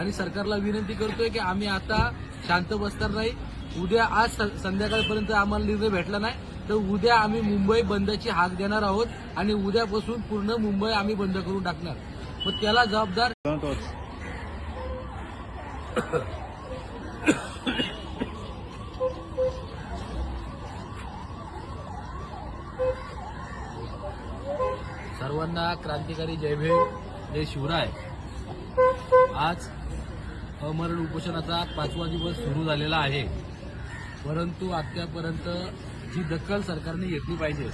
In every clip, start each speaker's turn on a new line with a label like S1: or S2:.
S1: आणि सरकारला विनंती करतोय की आम्ही आता शांत बसणार नाही. उद्या आज संध्याकाळपर्यंत आम्हाला निर्णय भेटला नाही तर उद्या आम्ही मुंबई बंदची हाक देणार आहोत आणि उद्यापासून पूर्ण मुंबई आम्ही बंद करून टाकणार. मग त्याला जबाबदार सर्वांना क्रांतिकारी जय भीम जय शिवराय. आज अमरण उपोषणाचा पाचवा दिवस सुरू झालेला आहे. परंतु आत्तापर्यंत जी दखल सरकारने घेतली पाहिजे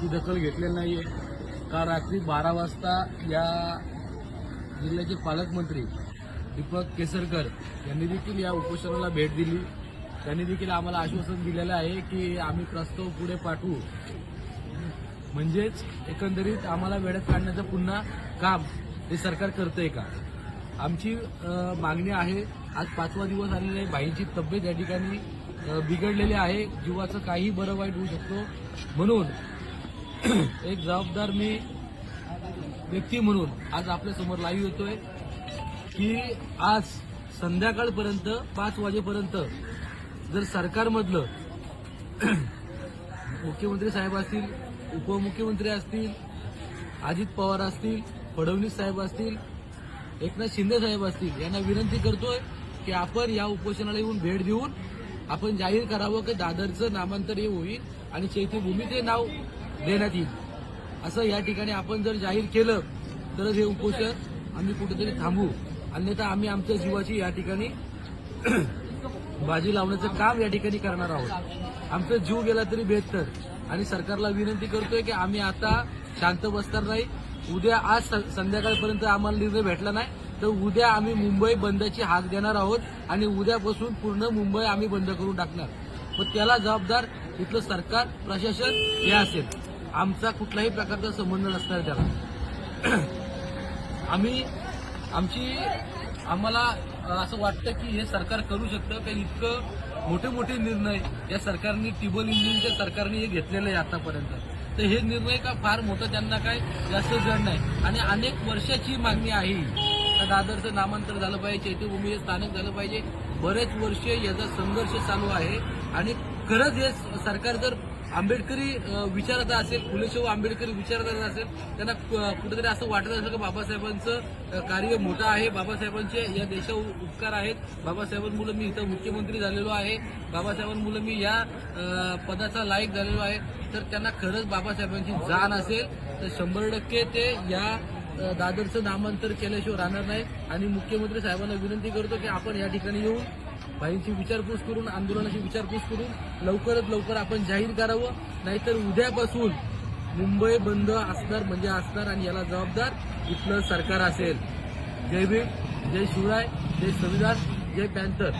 S1: ती दखल घेतलेली नाहीये. का रात्री बारा वाजता या जिल्ह्याचे पालकमंत्री दीपक केसरकर यांनी देखील या उपोषणाला भेट दिली. त्यांनी देखील आम्हाला आश्वासन दिलेलं आहे की आम्ही प्रस्ताव पुढे पाठवू. म्हणजेच एकंदरीत आम्हाला वेळेत काढण्याचं पुन्हा काम हे सरकार करतंय का? आमची मागणी आहे आज पाचवा दिवस आलेला आहे. बाईंची तब्येत या ठिकाणी बिघडलेली आहे. जीवाचं काही बरं वाईट होऊ शकतो. म्हणून एक जबाबदार मी व्यक्ती म्हणून आज आपल्यासमोर लाईव्ह येतोय की आज संध्याकाळपर्यंत पाच वाजेपर्यंत जर सरकारमधलं मुख्यमंत्री साहेब असतील उपमुख्यमंत्री असतील अजित पवार असतील फडणवीस साहेब असतील एकनाथ शिंदे साहेब असतील यांना विनंती करतोय की आपण या उपोषणाला येऊन भेट देऊन आपण जाहीर करावं की दादरचं नामांतर हे होईल आणि चैत्यभूमी ते नाव देण्यात येईल. असं या ठिकाणी आपण जर जाहीर केलं तरच हे उपोषण आम्ही कुठेतरी थांबू. अन्यथा आम्ही आमच्या जीवाची या ठिकाणी बाजी लावण्याचं काम या ठिकाणी करणार आहोत. आमचा जीव गेला तरी बेहतर आणि सरकारला विनंती करतोय की आम्ही आता शांत बसणार नाही. उद्या आज संध्याकाळपर्यंत आम्हाला निर्णय भेटला नाही तर उद्या आम्ही मुंबई बंदची हाक देणार आहोत आणि उद्यापासून पूर्ण मुंबई आम्ही बंद करून टाकणार. मग त्याला जबाबदार इथलं सरकार प्रशासन हे असेल. आमचा कुठलाही प्रकारचा संबंध नसणार त्याला. आम्ही आमची आम्हाला असं वाटतं की हे सरकार करू शकतं का इतकं मोठे मोठे निर्णय या सरकारने टिबल इंजिनच्या सरकारने हे घेतलेले आहे आतापर्यंत. तर हे निर्णय का फार मोठं त्यांना काय जास्त जड नाही. आणि अनेक वर्षाची मागणी आहे. दादरचं नामांतर झालं पाहिजे चैत्यभूमी हे स्थानक झालं पाहिजे. बरेच वर्ष याचा संघर्ष चालू आहे. आणि खरंच हे सरकार जर आंबेडकरी विचाराचा असेल फुलेशाहू आंबेडकरी विचाराचा असेल त्यांना कुठेतरी असं वाटत असेल की बाबासाहेबांचं कार्य मोठं आहे बाबासाहेबांचे या देशावर उपकार आहेत. बाबासाहेबांमुळे मी इथं मुख्यमंत्री झालेलो आहे. बाबासाहेबांमुळे मी या पदाचा लायक झालेलो आहे. तर त्यांना खरंच बाबासाहेबांची जाण असेल तर शंभर टक्के ते या दादरचं नामांतर केल्याशिवाय राहणार नाही. आणि मुख्यमंत्री साहेबांना विनंती करतो की आपण या ठिकाणी येऊन भाईंची विचारपूस करून आंदोलनाची विचारपूस करून लवकरात लवकर आपण जाहीर करावं. नाहीतर उद्यापासून मुंबई बंद असणार म्हणजे असणार आणि याला जबाबदार इथलं सरकार असेल. जय भीम जय शिवराय जय संविधान जय पॅन्थर.